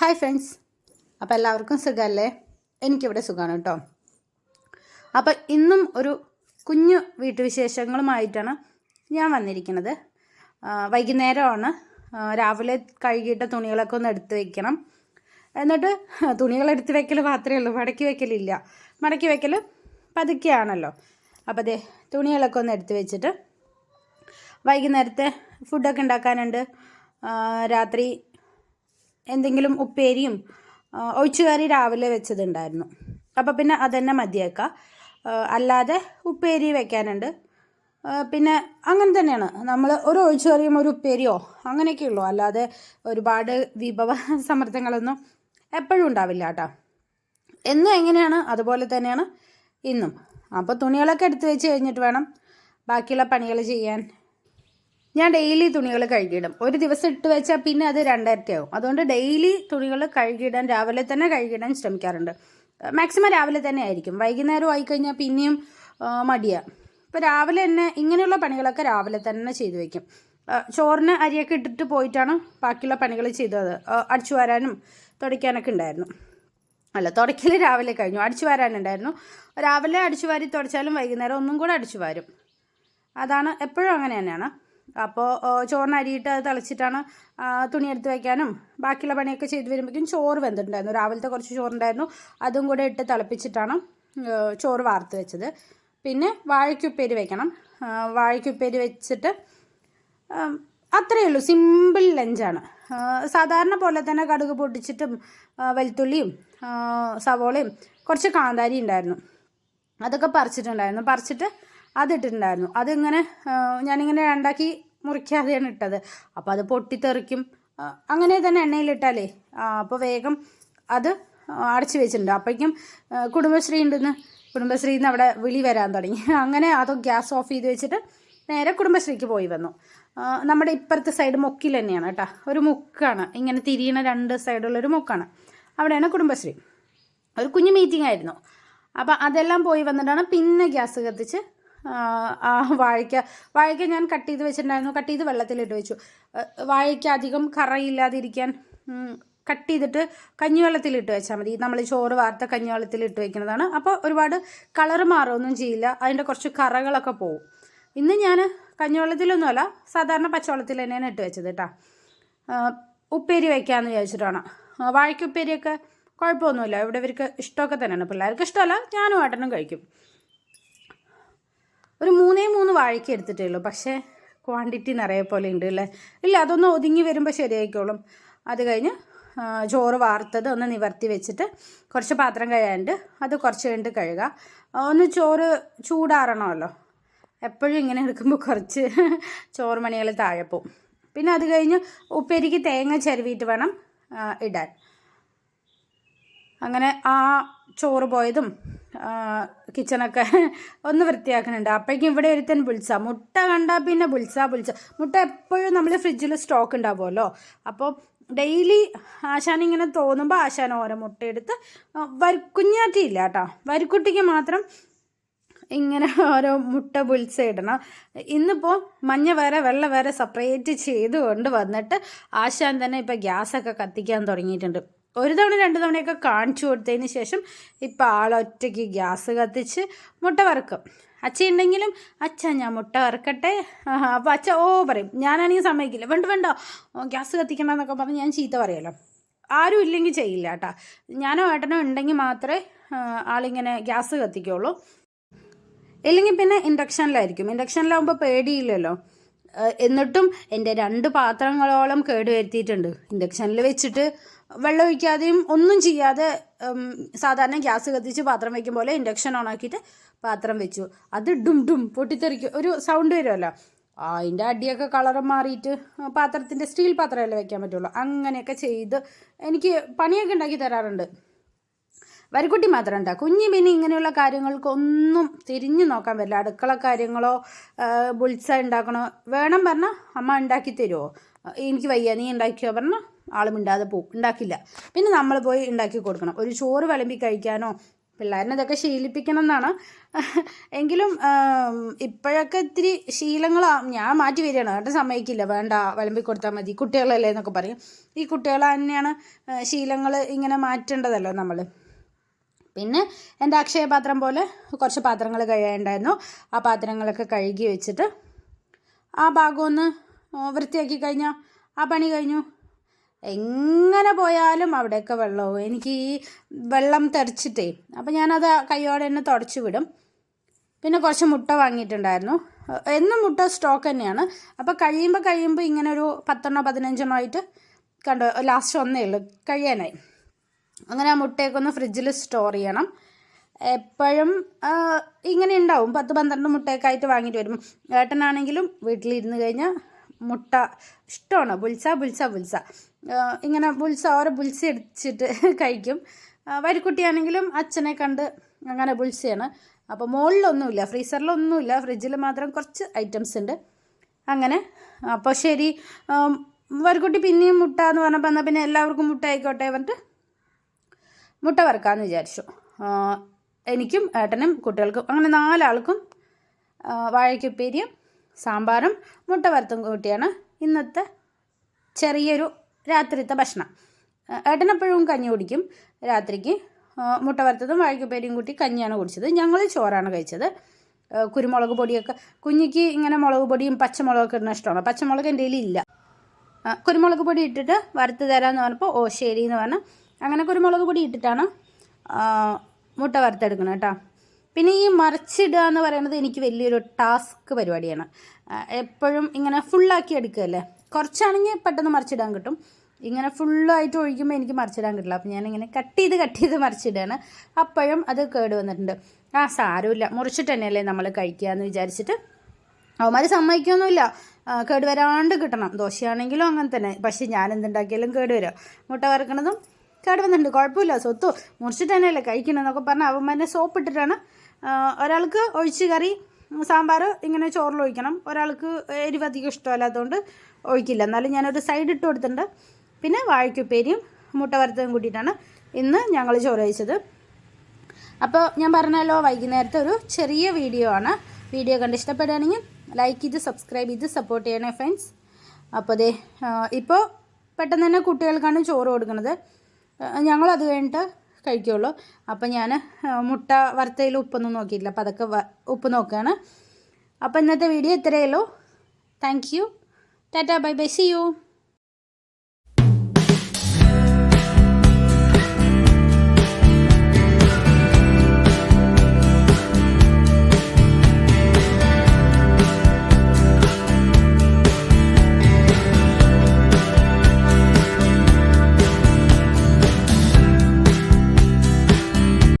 Hi friends. അപ്പോൾ എല്ലാവർക്കും സുഖമല്ലേ എനിക്കിവിടെ സുഖമാണ് കേട്ടോ. അപ്പോൾ ഇന്നും ഒരു കുഞ്ഞു വീട്ടുവിശേഷങ്ങളുമായിട്ടാണ് ഞാൻ വന്നിരിക്കുന്നത്. വൈകുന്നേരമാണ്. രാവിലെ കഴുകിയിട്ട തുണികളൊക്കെ ഒന്ന് എടുത്ത് വെക്കണം. എന്നിട്ട് തുണികൾ എടുത്ത് വെക്കൽ മാത്രമേ ഉള്ളൂ. മടക്കി വെക്കലില്ല. മടക്കി വെക്കൽ പതുക്കെയാണല്ലോ. അപ്പോൾ അതെ തുണികളൊക്കെ ഒന്ന് എടുത്ത് വെച്ചിട്ട് വൈകുന്നേരത്തെ ഫുഡൊക്കെ ഉണ്ടാക്കാനുണ്ട്. രാത്രി എന്തെങ്കിലും ഉപ്പേരിയും ഒഴിച്ചുകറി രാവിലെ വെച്ചതുണ്ടായിരുന്നു. അപ്പോൾ പിന്നെ അതന്നെ മതിയാക്കുക അല്ലാതെ ഉപ്പേരി വെക്കാനുണ്ട്. പിന്നെ അങ്ങനെ തന്നെയാണ്. നമ്മൾ ഒരു ഒഴിച്ചുകറിയും ഒരു ഉപ്പേരിയോ അങ്ങനെയൊക്കെ ഉള്ളൂ അല്ലാതെ ഒരുപാട് വിഭവ സമൃദ്ധങ്ങളൊന്നും എപ്പോഴും ഉണ്ടാവില്ല കേട്ടോ. എന്നും എങ്ങനെയാണ്? അതുപോലെ തന്നെയാണ് ഇന്നും. അപ്പോൾ തുണികളൊക്കെ എടുത്തു വെച്ച് കഴിഞ്ഞിട്ട് വേണം ബാക്കിയുള്ള പണികൾ ചെയ്യാൻ. ഞാൻ ഡെയിലി തുണികൾ കഴുകിയിടും. ഒരു ദിവസം ഇട്ട് വെച്ചാൽ പിന്നെ അത് രണ്ടരട്ടിയാവും അതുകൊണ്ട് ഡെയിലി തുണികൾ കഴുകിയിടാൻ രാവിലെ തന്നെ കഴുകിയിടാൻ ശ്രമിക്കാറുണ്ട്. മാക്സിമം രാവിലെ തന്നെ ആയിരിക്കും. വൈകുന്നേരം ആയി ആയിക്കഴിഞ്ഞാൽ പിന്നെയും മടിയാണ് ഇപ്പോൾ രാവിലെ തന്നെ ഇങ്ങനെയുള്ള പണികളൊക്കെ രാവിലെ തന്നെ ചെയ്തു വെക്കും. ആ, ചോറിന് അരിയൊക്കെ ഇട്ടിട്ട് പോയിട്ടാണ് ബാക്കിയുള്ള പണികൾ ചെയ്തത്. അടിച്ചു വരാനും തുടയ്ക്കാനൊക്കെ ഉണ്ടായിരുന്നു. അല്ല തുടയ്ക്കൽ രാവിലെ കഴിഞ്ഞു. അടിച്ചു വരാനുണ്ടായിരുന്നു. രാവിലെ അടിച്ചു വാരി തുടച്ചാലും വൈകുന്നേരം ഒന്നും കൂടെ അടിച്ചു വാരും. അതാണ് എപ്പോഴും അങ്ങനെ തന്നെയാണ്. അപ്പോൾ ചോറിന് അരിയിട്ട് അത് തിളച്ചിട്ടാണ് തുണിയെടുത്ത് വയ്ക്കാനും ബാക്കിയുള്ള പണിയൊക്കെ ചെയ്ത് വരുമ്പോഴേക്കും ചോറ് വെന്തിട്ടുണ്ടായിരുന്നു. രാവിലത്തെ കുറച്ച് ചോറുണ്ടായിരുന്നു. അതും കൂടെ ഇട്ട് തിളപ്പിച്ചിട്ടാണ് ചോറ് വാർത്ത് വെച്ചത്. പിന്നെ വാഴയ്ക്കുപ്പേരി വെക്കണം. വാഴയ്ക്കുപ്പേരി വെച്ചിട്ട് അത്രയേ ഉള്ളൂ. സിമ്പിൾ ലഞ്ചാണ്. സാധാരണ പോലെ തന്നെ കടുക് പൊട്ടിച്ചിട്ടും വെളുത്തുള്ളിയും സവോളയും കുറച്ച് കാന്താരി ഉണ്ടായിരുന്നു. അതൊക്കെ പറിച്ചിട്ടുണ്ടായിരുന്നു. പറിച്ചിട്ട് അതിട്ടിട്ടുണ്ടായിരുന്നു. അതിങ്ങനെ ഞാനിങ്ങനെ രണ്ടാക്കി മുറിക്കാതെയാണ് ഇട്ടത്. അപ്പോൾ അത് പൊട്ടിത്തെറിക്കും. അങ്ങനെ തന്നെ എണ്ണയിലിട്ടാലേ അപ്പോൾ വേഗം അത് അടച്ചു വെച്ചിട്ടുണ്ട്. അപ്പോഴേക്കും കുടുംബശ്രീ ഉണ്ടെന്ന് കുടുംബശ്രീയിൽ നിന്ന് അവിടെ വിളി വരാൻ തുടങ്ങി. അങ്ങനെ അതോ ഗ്യാസ് ഓഫ് ചെയ്ത് വെച്ചിട്ട് നേരെ കുടുംബശ്രീക്ക് പോയി വന്നു. നമ്മുടെ ഇപ്പുറത്തെ സൈഡ് മുക്കിൽ തന്നെയാണ് കേട്ടോ. ഒരു മുക്കാണ്. ഇങ്ങനെ തിരിയണ രണ്ട് സൈഡുള്ളൊരു മുക്കാണ്. അവിടെയാണ് കുടുംബശ്രീ. ഒരു കുഞ്ഞു മീറ്റിംഗ് ആയിരുന്നു. അപ്പോൾ അതെല്ലാം പോയി വന്നിട്ടാണ് പിന്നെ ഗ്യാസ് കത്തിച്ച് വാഴയ്ക്ക. വാഴയ്ക്ക ഞാൻ കട്ട് ചെയ്ത് വെച്ചിട്ടുണ്ടായിരുന്നു. കട്ട് ചെയ്ത് വെള്ളത്തിലിട്ട് വെച്ചു. വാഴയ്ക്ക അധികം കറയില്ലാതിരിക്കാൻ കട്ട് ചെയ്തിട്ട് കഞ്ഞിവെള്ളത്തിലിട്ട് വെച്ചാൽ മതി. നമ്മൾ ചോറ് വാർത്ത കഞ്ഞിവെള്ളത്തിൽ ഇട്ട് വെക്കുന്നതാണ്. അപ്പോൾ ഒരുപാട് കളറ് മാറുകയൊന്നും ചെയ്യില്ല. അതിന്റെ കുറച്ച് കറകളൊക്കെ പോവും. ഇന്ന് ഞാൻ കഞ്ഞിവെള്ളത്തിലൊന്നുമല്ല സാധാരണ പച്ചവെള്ളത്തിൽ തന്നെയാണ് ഇട്ട് വെച്ചത് കേട്ടോ. ഉപ്പേരി വയ്ക്കാമെന്ന് വിചാരിച്ചിട്ടാണ്. വാഴയ്ക്ക ഉപ്പേരിയൊക്കെ കുഴപ്പമൊന്നുമില്ല. ഇവിടെ ഇവർക്ക് ഇഷ്ടമൊക്കെ തന്നെയാണ്. പിള്ളേർക്ക് ഇഷ്ടമല്ല ഞാനും ഏട്ടനും കഴിക്കും. ഒരു മൂന്നേ മൂന്ന് വാഴയ്ക്ക് എടുത്തിട്ടേ ഉള്ളൂ. പക്ഷേ ക്വാണ്ടിറ്റി നിറയെ പോലെ ഉണ്ട് അല്ലേ? ഇല്ല അതൊന്ന് ഒതുങ്ങി വരുമ്പോൾ ശരിയായിക്കോളും. അത് കഴിഞ്ഞ് ചോറ് വാർത്തത് ഒന്ന് നിവർത്തി വെച്ചിട്ട് കുറച്ച് പാത്രം കഴിയാണ്ട് അത് കുറച്ച് കഴിഞ്ഞിട്ട് കഴുകുക ഒന്ന് ചോറ് ചൂടാറണമല്ലോ. എപ്പോഴും ഇങ്ങനെ എടുക്കുമ്പോൾ കുറച്ച് ചോറ് മണികൾ താഴെ പോവും. പിന്നെ അത് കഴിഞ്ഞ് ഉപ്പേരിക്ക് തേങ്ങ ചരുവിയിട്ട് വേണം ഇടാൻ. അങ്ങനെ ആ ചോറ് പോയതും കിച്ചണൊക്കെ ഒന്ന് വൃത്തിയാക്കുന്നുണ്ട് അപ്പോഴേക്കും ഇവിടെ ഒരുത്തൻ പുൽസ. മുട്ട കണ്ടാൽ പിന്നെ പുൽസ പുൽസ. മുട്ട എപ്പോഴും നമ്മൾ ഫ്രിഡ്ജിൽ സ്റ്റോക്ക് ഉണ്ടാവുമല്ലോ? അപ്പോൾ ഡെയിലി ആശാൻ ഇങ്ങനെ തോന്നുമ്പോൾ ആശാൻ ഓരോ മുട്ടയെടുത്ത് വരു കുഞ്ഞാറ്റിയില്ല കേട്ടോ. വരിക്കുട്ടിക്ക് മാത്രം ഇങ്ങനെ ഓരോ മുട്ട പുൽസ ഇടണം. ഇന്നിപ്പോൾ മഞ്ഞ വേറെ വെള്ള വേറെ സെപ്പറേറ്റ് ചെയ്ത് കൊണ്ട് വന്നിട്ട് ആശാൻ തന്നെ ഇപ്പോൾ ഗ്യാസൊക്കെ കത്തിക്കാൻ തുടങ്ങിയിട്ടുണ്ട്. ഒരു തവണ രണ്ട് തവണയൊക്കെ കാണിച്ചു കൊടുത്തതിന് ശേഷം ഇപ്പോൾ ആളൊറ്റയ്ക്ക് ഗ്യാസ് കത്തിച്ച് മുട്ട വറുക്കും. അച്ഛ ഉണ്ടെങ്കിലും അച്ഛ ഞാൻ മുട്ട വറുക്കട്ടെ? അപ്പോൾ അച്ഛ ഓ പറയും. ഞാനാണെങ്കിൽ സമ്മതിക്കില്ല. വേണ്ട വേണ്ട. ഗ്യാസ് കത്തിക്കണം എന്നൊക്കെ പറഞ്ഞ് ഞാൻ ചീത്ത പറയുമല്ലോ ആരും ഇല്ലെങ്കിൽ ചെയ്യില്ല കേട്ടോ. ഞാനോ ഏട്ടനോ ഉണ്ടെങ്കിൽ മാത്രമേ ആളിങ്ങനെ ഗ്യാസ് കത്തിക്കുള്ളൂ. ഇല്ലെങ്കിൽ പിന്നെ ഇൻഡക്ഷനിലായിരിക്കും. ഇൻഡക്ഷനിലാവുമ്പോൾ പേടിയില്ലല്ലോ. എന്നിട്ടും എന്റെ രണ്ട് പാത്രങ്ങളോളം കേടുവരുത്തിയിട്ടുണ്ട്. ഇൻഡക്ഷനിൽ വെച്ചിട്ട് വെള്ളം ഒഴിക്കാതെയും ഒന്നും ചെയ്യാതെ സാധാരണ ഗ്യാസ് കത്തിച്ച് പാത്രം വയ്ക്കും പോലെ ഇൻഡക്ഷൻ ഓണാക്കിയിട്ട് പാത്രം വെച്ചു. അത് ഡും ഡും പൊട്ടിത്തെറിക്കും. ഒരു സൗണ്ട് വരുമല്ലോ? അതിന്റെ അടിയൊക്കെ കളറും മാറിയിട്ട് പാത്രത്തിന്റെ സ്റ്റീൽ പാത്രമല്ലേ വെക്കാൻ പറ്റുള്ളൂ. അങ്ങനെയൊക്കെ ചെയ്ത് എനിക്ക് പണിയൊക്കെ ഉണ്ടാക്കി തരാറുണ്ട്. വരിക്കുട്ടി മാത്രമല്ല കുഞ്ഞ് പിന്നെ ഇങ്ങനെയുള്ള കാര്യങ്ങൾക്കൊന്നും തിരിഞ്ഞു നോക്കാൻ പറ്റില്ല. അടുക്കള കാര്യങ്ങളോ ബുൾസ ഉണ്ടാക്കണോ? വേണം പറഞ്ഞാൽ അമ്മ ഉണ്ടാക്കി തരുമോ എനിക്ക് വയ്യ നീ ഉണ്ടാക്കിയോ പറഞ്ഞാൽ ആൾ മിണ്ടാതെ പോകും ഉണ്ടാക്കില്ല. പിന്നെ നമ്മൾ പോയി ഉണ്ടാക്കി കൊടുക്കണം. ഒരു ചോറ് വിളമ്പി കഴിക്കാനോ പിള്ളേരിനെ ഇതൊക്കെ ശീലിപ്പിക്കണം എന്നാണ്. എങ്കിലും ഇപ്പോഴൊക്കെ ഇത്തിരി ശീലങ്ങൾ ഞാൻ മാറ്റി വരികയാണ്. ഏട്ടൻ സമ്മതിക്കില്ല. വേണ്ട വിളമ്പി കൊടുത്താൽ മതി. കുട്ടികളല്ലേ എന്നൊക്കെ പറയും. ഈ കുട്ടികൾ തന്നെയാണ് ശീലങ്ങൾ ഇങ്ങനെ മാറ്റേണ്ടതല്ലോ നമ്മൾ പിന്നെ എന്റെ അക്ഷയപാത്രം പോലെ കുറച്ച് പാത്രങ്ങൾ കഴിയാനുണ്ടായിരുന്നു ആ പാത്രങ്ങളൊക്കെ കഴുകി വെച്ചിട്ട് ആ ഭാഗമൊന്ന് വൃത്തിയാക്കി കഴിഞ്ഞാൽ ആ പണി കഴിഞ്ഞു. എങ്ങനെ പോയാലും അവിടെയൊക്കെ വെള്ളവും. എനിക്ക് ഈ വെള്ളം തെറിച്ചിട്ടേ അപ്പം ഞാനത് കൈയോടെ തന്നെ തുടച്ചു വിടും. പിന്നെ കുറച്ച് മുട്ട വാങ്ങിയിട്ടുണ്ടായിരുന്നു. എന്നും മുട്ട സ്റ്റോക്ക് തന്നെയാണ്. അപ്പോൾ കഴിയുമ്പോൾ കഴിയുമ്പോൾ ഇങ്ങനെ ഒരു പത്തെണ്ണോ പതിനഞ്ചെണ്ണോ ആയിട്ട് കണ്ടോ ലാസ്റ്റ് ഒന്നേ ഉള്ളൂ കഴിയാനായി. അങ്ങനെ ആ മുട്ടയൊക്കെ ഒന്ന് ഫ്രിഡ്ജിൽ സ്റ്റോർ ചെയ്യണം. എപ്പോഴും ഇങ്ങനെ ഉണ്ടാവും. പത്ത് പന്ത്രണ്ട് മുട്ടയൊക്കെ ആയിട്ട് വാങ്ങിയിട്ട് വരും. ഏട്ടനാണെങ്കിലും വീട്ടിലിരുന്ന് കഴിഞ്ഞാൽ മുട്ട ഇഷ്ടമാണ്. പുൽസ പുൽസ ബുൽസ ആ, ഇങ്ങനെ ബുൽസ ഓരോ ബുൽസ അടിച്ചിട്ട് കഴിക്കും. വരിക്കുട്ടിയാണെങ്കിലും അച്ഛനെ കണ്ട് അങ്ങനെ ബുൽസയാണ് അപ്പോൾ മുകളിലൊന്നുമില്ല ഫ്രീസറിലൊന്നുമില്ല ഫ്രിഡ്ജിൽ മാത്രം കുറച്ച് ഐറ്റംസ് ഉണ്ട്. അങ്ങനെ അപ്പോൾ ശരി. വരിക്കുട്ടി പിന്നെയും മുട്ട എന്ന് പറഞ്ഞപ്പോൾ എന്നാൽ പിന്നെ എല്ലാവർക്കും മുട്ട ആയിക്കോട്ടെ പറഞ്ഞിട്ട് മുട്ട വറുക്കാമെന്ന് വിചാരിച്ചു. എനിക്കും ഏട്ടനും കുട്ടികൾക്കും അങ്ങനെ നാലാൾക്കും വാഴയ്ക്കുപ്പേരിയും സാമ്പാറും മുട്ട വറുത്തും കൂട്ടിയാണ്. ഇന്നത്തെ ചെറിയൊരു രാത്രിത്തെ ഭക്ഷണം. ഏട്ടനെപ്പോഴും കഞ്ഞി കുടിക്കും. രാത്രിക്ക് മുട്ട വറുത്തതും വാഴയ്ക്കുപ്പേരിയും കൂട്ടി കഞ്ഞിയാണ് കുടിച്ചത്. ഞങ്ങൾ ചോറാണ് കഴിച്ചത്. കുരുമുളക് പൊടിയൊക്കെ കുഞ്ഞിക്ക് ഇങ്ങനെ മുളക് പൊടിയും പച്ചമുളകൊക്കെ ഇടുന്ന ഇഷ്ടമാണ്. പച്ചമുളക് എന്റെ ഇല്ല. കുരുമുളക് പൊടി ഇട്ടിട്ട് വറുത്ത് തരാമെന്ന് പറഞ്ഞപ്പോൾ ഓ ശരി എന്ന് പറഞ്ഞാൽ അങ്ങനെ കുരുമുളക് പൊടി ഇട്ടിട്ടാണ് മുട്ട വറുത്തെടുക്കുന്നത് കേട്ടോ. പിന്നെ ഈ മറിച്ചിടുക എന്ന് പറയുന്നത് എനിക്ക് വലിയൊരു ടാസ്ക് പരിപാടിയാണ്. എപ്പോഴും ഇങ്ങനെ ഫുള്ളാക്കി എടുക്കുകയല്ലേ? കുറച്ചാണെങ്കിൽ പെട്ടെന്ന് മറിച്ചിടാൻ കിട്ടും. ഇങ്ങനെ ഫുള്ളായിട്ട് ഒഴിക്കുമ്പോൾ എനിക്ക് മറിച്ചിടാൻ കിട്ടില്ല. അപ്പം ഞാനിങ്ങനെ കട്ട് ചെയ്ത് കട്ട് ചെയ്ത് മറിച്ചിടുകയാണ് അപ്പോഴും അത് കേട് വന്നിട്ടുണ്ട്. ആ സാരമില്ല. മുറിച്ചിട്ട് തന്നെയല്ലേ നമ്മൾ കഴിക്കുക എന്ന് വിചാരിച്ചിട്ട്. അവന്മാർ സമ്മതിക്കൊന്നുമില്ല. കേട് വരാണ്ട് കിട്ടണം. ദോശയാണെങ്കിലും അങ്ങനെ തന്നെ. പക്ഷേ ഞാൻ എന്തുണ്ടാക്കിയാലും കേട് വരും. മുട്ട വറക്കണതും കേട് വന്നിട്ടുണ്ട്. കുഴപ്പമില്ല. സ്വത്തു മുറിച്ചിട്ട് തന്നെയല്ലേ കഴിക്കണമെന്നൊക്കെ പറഞ്ഞ് അവന്മാരെ സോപ്പ് ഇട്ടിട്ടാണ്. ഒരാൾക്ക് ഒഴിച്ച് കറി സാമ്പാർ ഇങ്ങനെ ചോറിൽ ഒഴിക്കണം. ഒരാൾക്ക് എരിവ് അധികം ഇഷ്ടമല്ലാത്തതുകൊണ്ട് ഒഴിക്കില്ല. എന്നാലും ഞാനൊരു സൈഡ് ഇട്ട് കൊടുത്തിട്ടുണ്ട്. പിന്നെ വാഴയ്ക്കുപ്പേരിയും മുട്ട വറുത്തതും കൂട്ടിയിട്ടാണ് ഇന്ന് ഞങ്ങൾ ചോറ് കഴിച്ചത്. അപ്പോൾ ഞാൻ പറഞ്ഞല്ലോ വൈകുന്നേരത്തെ ഒരു ചെറിയ വീഡിയോ ആണ്. വീഡിയോ കണ്ട് ഇഷ്ടപ്പെടുകയാണെങ്കിൽ ലൈക്ക് ചെയ്ത് സബ്സ്ക്രൈബ് ചെയ്ത് സപ്പോർട്ട് ചെയ്യണേ ഫ്രണ്ട്സ് അപ്പോൾ അതെ ഇപ്പോൾ പെട്ടെന്ന് തന്നെ കുട്ടികൾക്കാണ് ചോറ് കൊടുക്കുന്നത്. ഞങ്ങളത് കഴിഞ്ഞിട്ട് കഴിക്കുള്ളൂ. അപ്പം ഞാൻ മുട്ട വറുത്തതിൽ ഉപ്പൊന്നും നോക്കിയിട്ടില്ല. അപ്പോൾ അതൊക്കെ ഉപ്പ് നോക്കുകയാണ്. അപ്പോൾ ഇന്നത്തെ വീഡിയോ ഇത്രയേ ഉള്ളൂ. Thank you tata bye bye see you